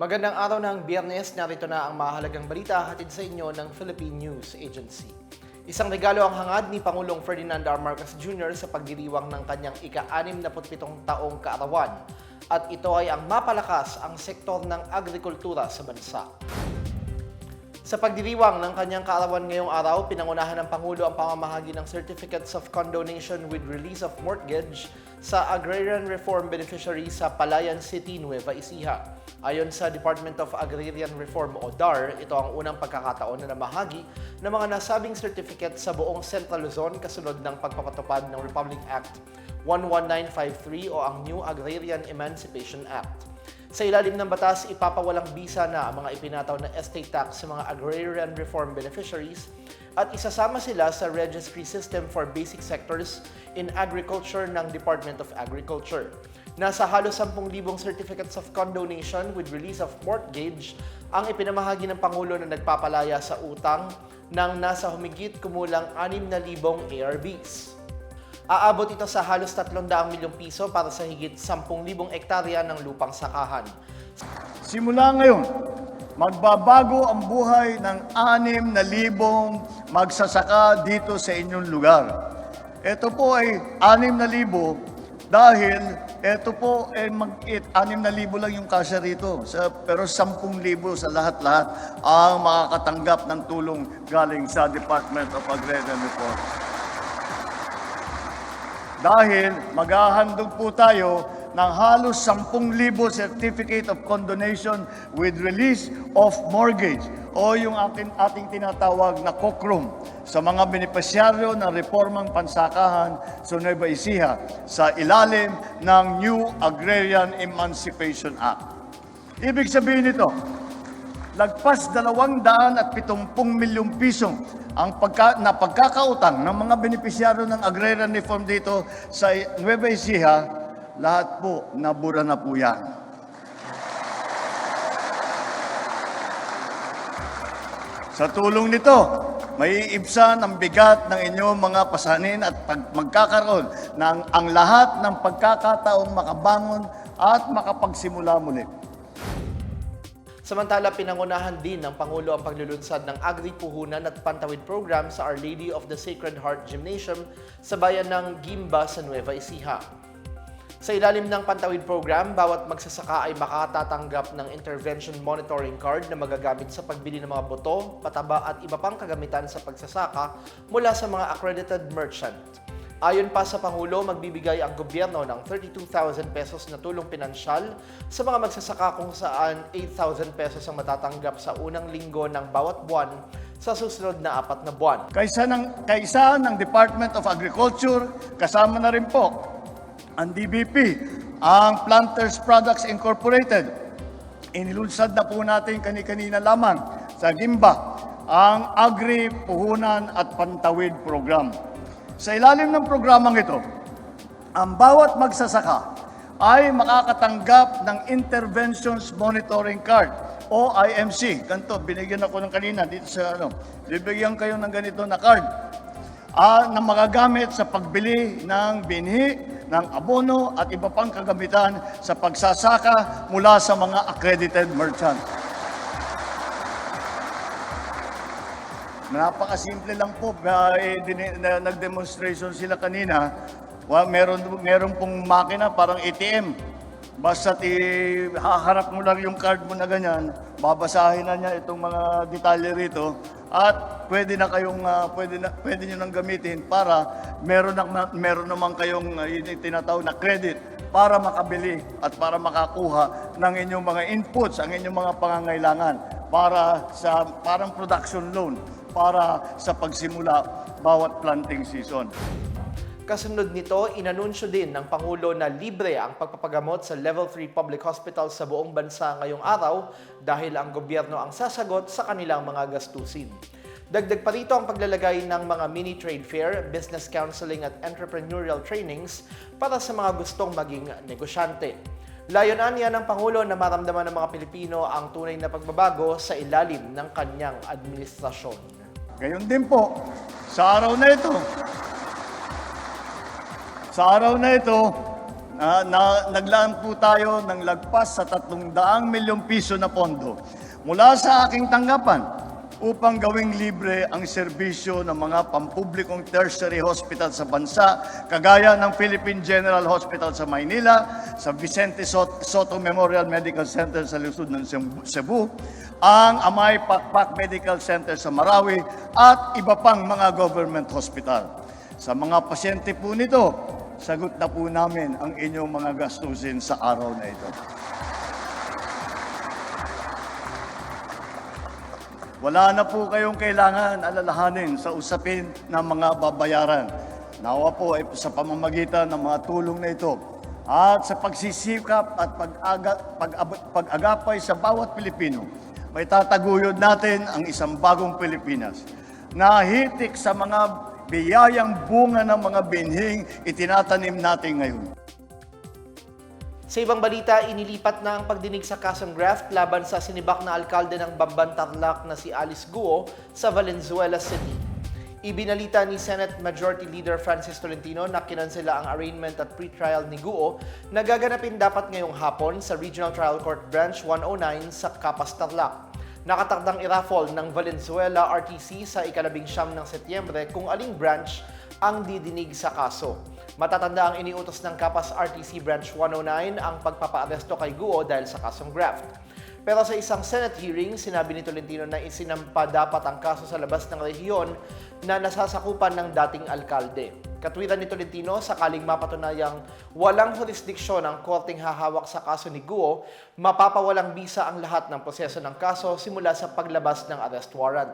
Magandang araw ng biyernes, narito na ang mahalagang balita hatid sa inyo ng Philippine News Agency. Isang regalo ang hangad ni Pangulong Ferdinand R. Marcos Jr. sa pagdiriwang ng kanyang ika-67 taong kaarawan at ito ay ang mapalakas ang sektor ng agrikultura sa bansa. Sa pagdiriwang ng kanyang kaarawan ngayong araw, pinangunahan ng Pangulo ang pamamahagi ng Certificates of Condonation with Release of Mortgage sa Agrarian Reform Beneficiaries sa Palayan City, Nueva Ecija. Ayon sa Department of Agrarian Reform o DAR, ito ang unang pagkakataon na namahagi ng mga nasabing certificate sa buong Central Luzon kasunod ng pagpapatupad ng Republic Act 11953 o ang New Agrarian Emancipation Act. Sa ilalim ng batas, ipapawalang bisa na ang mga ipinataw na estate tax sa mga agrarian reform beneficiaries at isasama sila sa registry system for basic sectors in agriculture ng Department of Agriculture. Nasa halos 10,000 certificates of condonation with release of mortgage ang ipinamahagi ng Pangulo na nagpapalaya sa utang ng nasa humigit kumulang 6,000 ARBs. Aabot ito sa halos 300 milyong piso para sa higit 10,000 ektarya ng lupang sakahan. Simula ngayon, magbabago ang buhay ng anim na libong magsasaka dito sa inyong lugar. Ito po ay anim na libo dahil ito po ay mag it, anim na libo lang yung kasya rito. Sa, pero sampung libo sa lahat-lahat ang makakatanggap ng tulong galing sa Department of Reform. Dahil maghahandog po tayo ng halos 10,000 Certificate of Condonation with Release of Mortgage o yung ating, ating tinatawag na COCROM sa mga benepisyaryo ng reformang pansakahan sa Nueva Ecija sa ilalim ng New Agrarian Emancipation Act. Ibig sabihin nito, lagpas 270 milyong piso ang pagka, na pagkakautang ng mga benepisyaryo ng agrarian reform dito sa Nueva Ecija, lahat po nabura na po yan. Sa tulong nito, may ibsan ang bigat ng inyong mga pasanin at pag magkakaroon ng ang lahat ng pagkakataong makabangon at makapagsimula muli. Samantala, pinangunahan din ng Pangulo ang paglulunsad ng Agri-Puhunan at Pantawid Program sa Our Lady of the Sacred Heart Gymnasium sa bayan ng Gimba sa Nueva Ecija. Sa ilalim ng Pantawid Program, bawat magsasaka ay makatatanggap ng Intervention Monitoring Card na magagamit sa pagbili ng mga boto, pataba at iba pang kagamitan sa pagsasaka mula sa mga accredited merchant. Ayon pa sa Pangulo, magbibigay ang gobyerno ng 32,000 pesos na tulong pinansyal sa mga magsasaka kung saan 8,000 pesos ang matatanggap sa unang linggo ng bawat buwan sa susunod na apat na buwan. Kaysa ng, kaysa ng Department of Agriculture, kasama na rin po ang DBP, ang Planters Products Incorporated. Inilunsad na po natin kani-kanina lamang sa Gimba ang Agri, Puhunan at Pantawid Program. Sa ilalim ng programang ito, ang bawat magsasaka ay makakatanggap ng Interventions Monitoring Card o IMC. Ganito, binigyan ako ng kanina dito sa ano. Bibigyan kayo ng ganito na card ah, na magagamit sa pagbili ng binhi, ng abono at iba pang kagamitan sa pagsasaka mula sa mga accredited merchant. Napakasimple lang po. Uh, eh, nag-demonstration sila kanina. Wa, meron, meron pong makina parang ATM. Basta i haharap mo lang yung card mo na ganyan, babasahin na niya itong mga detalye rito at pwede na kayong ah, pwede na pwede niyo nang gamitin para meron na meron naman kayong uh, tinatawag na credit para makabili at para makakuha ng inyong mga inputs, ang inyong mga pangangailangan para sa parang production loan para sa pagsimula bawat planting season. Kasunod nito, inanunsyo din ng Pangulo na libre ang pagpapagamot sa Level 3 public hospitals sa buong bansa ngayong araw dahil ang gobyerno ang sasagot sa kanilang mga gastusin. Dagdag pa rito ang paglalagay ng mga mini trade fair, business counseling at entrepreneurial trainings para sa mga gustong maging negosyante. Layunan niya ng Pangulo na maramdaman ng mga Pilipino ang tunay na pagbabago sa ilalim ng kanyang administrasyon. Gayon din po, sa araw na ito, sa araw na ito, na, na naglaan po tayo ng lagpas sa 300 milyong piso na pondo. Mula sa aking tanggapan upang gawing libre ang serbisyo ng mga pampublikong tertiary hospital sa bansa, kagaya ng Philippine General Hospital sa Maynila, sa Vicente Sot- Soto Memorial Medical Center sa Luzon ng Cebu, ang Amay Pakpak Medical Center sa Marawi, at iba pang mga government hospital. Sa mga pasyente po nito, sagot na po namin ang inyong mga gastusin sa araw na ito. Wala na po kayong kailangan alalahanin sa usapin ng mga babayaran. Nawa po ay sa pamamagitan ng mga tulong na ito at sa pagsisikap at pag-aga, pag, pag-agapay sa bawat Pilipino, may tataguyod natin ang isang bagong Pilipinas na hitik sa mga biyayang bunga ng mga binhing itinatanim natin ngayon. Sa ibang balita, inilipat na ang pagdinig sa kasong graft laban sa sinibak na alkalde ng Bamban Tarlac na si Alice Guo sa Valenzuela City. Ibinalita ni Senate Majority Leader Francis Tolentino na kinansela ang arraignment at pre-trial ni Guo na gaganapin dapat ngayong hapon sa Regional Trial Court Branch 109 sa Capas Tarlac. Nakatakdang iraffle ng Valenzuela RTC sa ikalabing siyam ng Setyembre kung aling branch ang didinig sa kaso. Matatanda ang iniutos ng Kapas RTC Branch 109 ang pagpapaaresto kay Guo dahil sa kasong graft. Pero sa isang Senate hearing, sinabi ni Tolentino na isinampa dapat ang kaso sa labas ng rehiyon na nasasakupan ng dating alkalde. Katwiran ni Tolentino, sakaling mapatunayang walang jurisdiksyon ang korting hahawak sa kaso ni Guo, mapapawalang bisa ang lahat ng proseso ng kaso simula sa paglabas ng arrest warrant.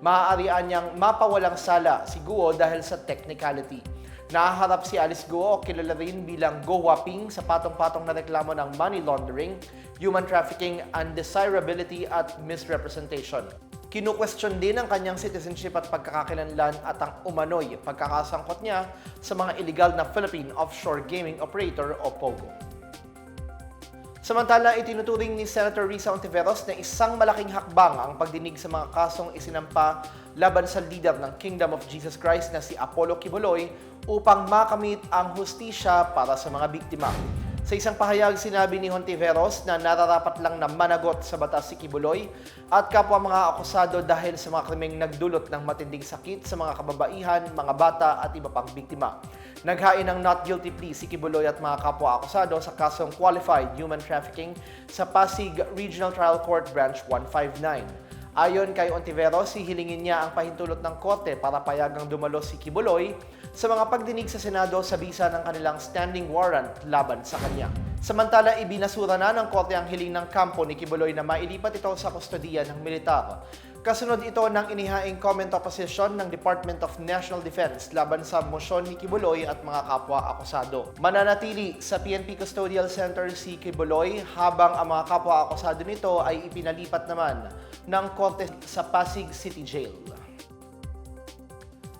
Maaarian niyang mapawalang sala si Guo dahil sa technicality. Nahaharap si Alice Guo kilala rin bilang Go Waping sa patong-patong na reklamo ng money laundering, human trafficking, undesirability at misrepresentation. Kinu-question din ang kanyang citizenship at pagkakakilanlan at ang umano'y pagkakasangkot niya sa mga illegal na Philippine Offshore Gaming Operator o POGO. Samantala, itinuturing ni Senator Risa Ontiveros na isang malaking hakbang ang pagdinig sa mga kasong isinampa laban sa leader ng Kingdom of Jesus Christ na si Apollo Kibuloy upang makamit ang hustisya para sa mga biktima. Sa isang pahayag, sinabi ni Hontiveros na nararapat lang na managot sa batas si Kibuloy at kapwa mga akusado dahil sa mga krimeng nagdulot ng matinding sakit sa mga kababaihan, mga bata at iba pang biktima. Naghain ng not guilty plea si Kibuloy at mga kapwa akusado sa kasong qualified human trafficking sa Pasig Regional Trial Court Branch 159. Ayon kay Ontiveros, hihilingin niya ang pahintulot ng korte para payagang dumalo si Kibuloy sa mga pagdinig sa Senado sa bisa ng kanilang standing warrant laban sa kanya. Samantala, ibinasura na ng korte ang hiling ng kampo ni Kibuloy na mailipat ito sa kustodiya ng militar. Kasunod ito ng inihaing comment opposition ng Department of National Defense laban sa mosyon ni Kibuloy at mga kapwa akusado. Mananatili sa PNP Custodial Center si Kibuloy habang ang mga kapwa akusado nito ay ipinalipat naman ng korte sa Pasig City Jail.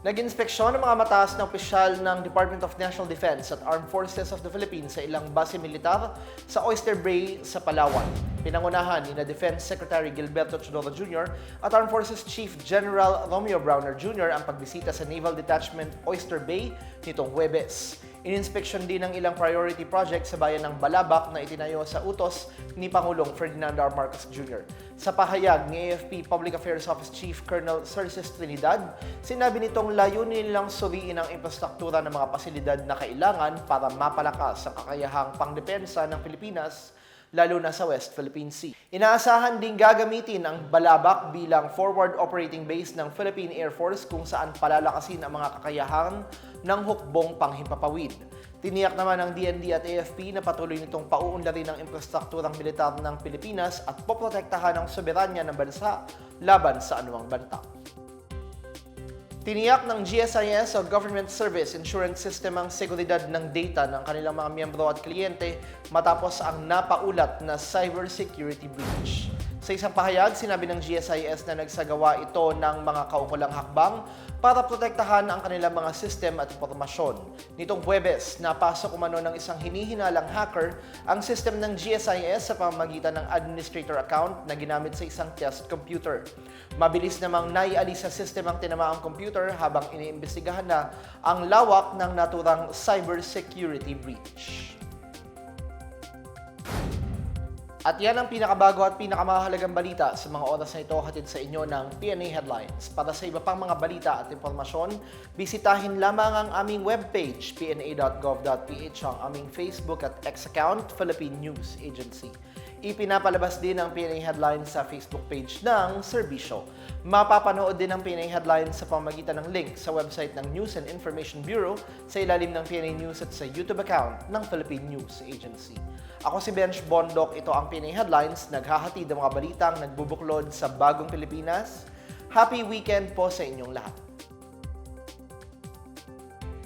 Nag-inspeksyon ng mga mataas na opisyal ng Department of National Defense at Armed Forces of the Philippines sa ilang base militar sa Oyster Bay sa Palawan. Pinangunahan ni na Defense Secretary Gilberto Chodoro Jr. at Armed Forces Chief General Romeo Browner Jr. ang pagbisita sa Naval Detachment Oyster Bay nitong Huwebes. Ininspeksyon din ng ilang priority project sa bayan ng Balabac na itinayo sa utos ni Pangulong Ferdinand R. Marcos Jr. Sa pahayag ni AFP Public Affairs Office Chief Colonel Cerces Trinidad, sinabi nitong layunin nilang suriin ang infrastruktura ng mga pasilidad na kailangan para mapalakas ang kakayahang pangdepensa ng Pilipinas lalo na sa West Philippine Sea. Inaasahan ding gagamitin ang Balabac bilang forward operating base ng Philippine Air Force kung saan palalakasin ang mga kakayahan ng hukbong panghimpapawid. Tiniyak naman ng DND at AFP na patuloy nitong pauunlarin ang infrastrukturang militar ng Pilipinas at poprotektahan ang soberanya ng bansa laban sa anumang banta. Tiniyak ng GSIS o Government Service Insurance System ang seguridad ng data ng kanilang mga miyembro at kliyente matapos ang napaulat na cybersecurity breach. Sa isang pahayag, sinabi ng GSIS na nagsagawa ito ng mga kaukulang hakbang para protektahan ang kanilang mga system at impormasyon. Nitong Huwebes, napasok umano ng isang hinihinalang hacker ang system ng GSIS sa pamamagitan ng administrator account na ginamit sa isang test computer. Mabilis namang naialis sa system ang tinamaang computer habang iniimbestigahan na ang lawak ng naturang cybersecurity breach. At yan ang pinakabago at pinakamahalagang balita sa mga oras na ito hatid sa inyo ng PNA Headlines. Para sa iba pang mga balita at impormasyon, bisitahin lamang ang aming webpage, pna.gov.ph, ang aming Facebook at X account, Philippine News Agency. Ipinapalabas din ang PNA Headlines sa Facebook page ng Serbisyo. Mapapanood din ang PNA Headlines sa pamagitan ng link sa website ng News and Information Bureau sa ilalim ng PNA News at sa YouTube account ng Philippine News Agency. Ako si Bench Bondok, ito ang PNA Headlines, naghahatid ng mga balitang nagbubuklod sa bagong Pilipinas. Happy weekend po sa inyong lahat.